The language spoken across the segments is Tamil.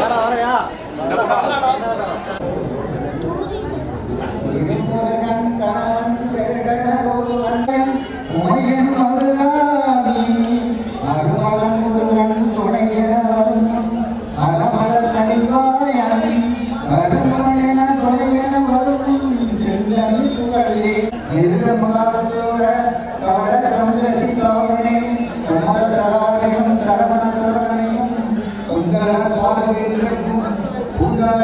வர வரையா?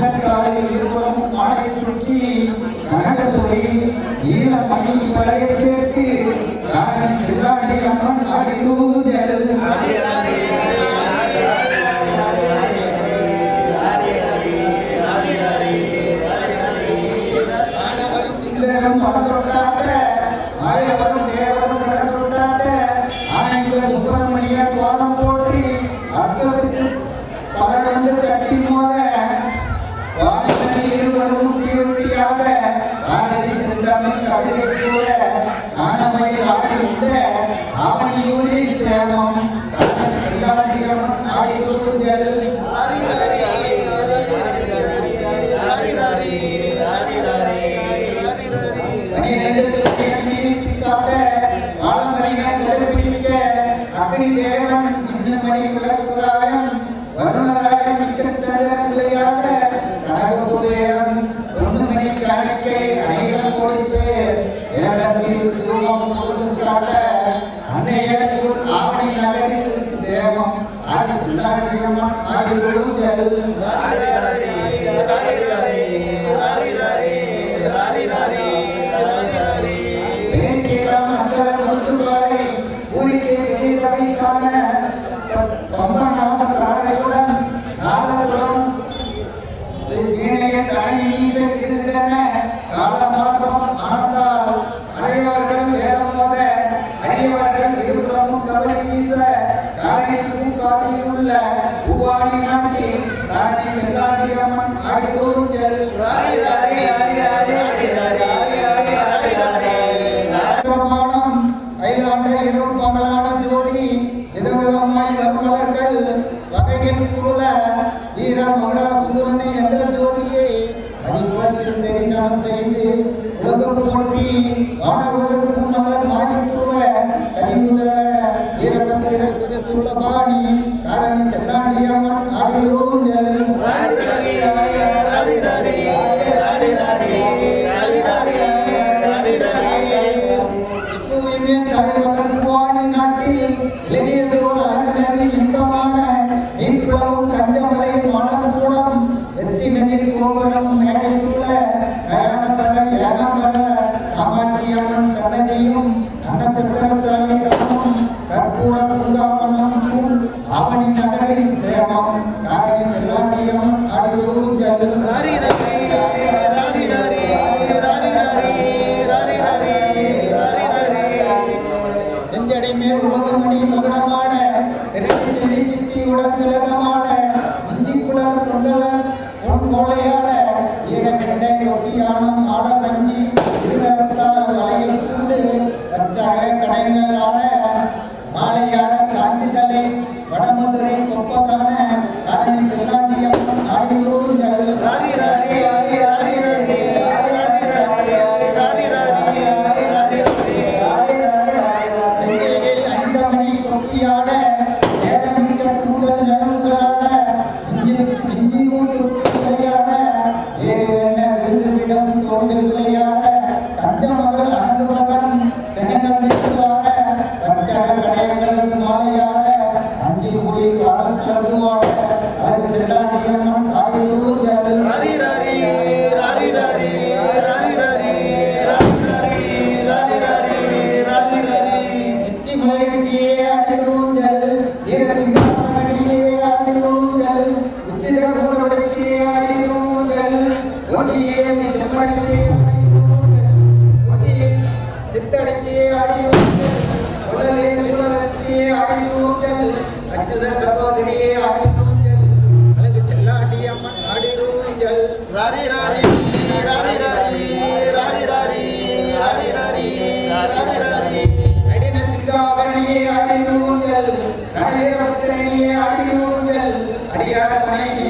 கண்டக்காலை இருவரும் ஆடை சுற்றி கனகத்துறை ஈழமணி படைய சேர்த்து தான் சிவாடி அம்மன் ஆடவரும் இல்லகம் படத்தொட்டாக ஆயவர் ആനയോനിൽ സേവനം ചെല്ലാണ്ടിയണം ആയിരത്തും ജലം அக்னி தேவன் இன்னும் மணி உலக அனைவரும் காலமாற்றம் ஆனால் ஆவணி நகரில் சேமம் காரி செல்லாண்டியம் அடுதூர் ஜல்லும் செஞ்சடை மேல் உலகமணி மகுடமான திரட்டி செல்லி சிட்டி உடன் திலகமான இஞ்சி குளர் பொந்தளர் பொன் கோழையான আমাদের அடியார் துணை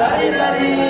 দাঁড়িয়ে দাঁড়িয়ে।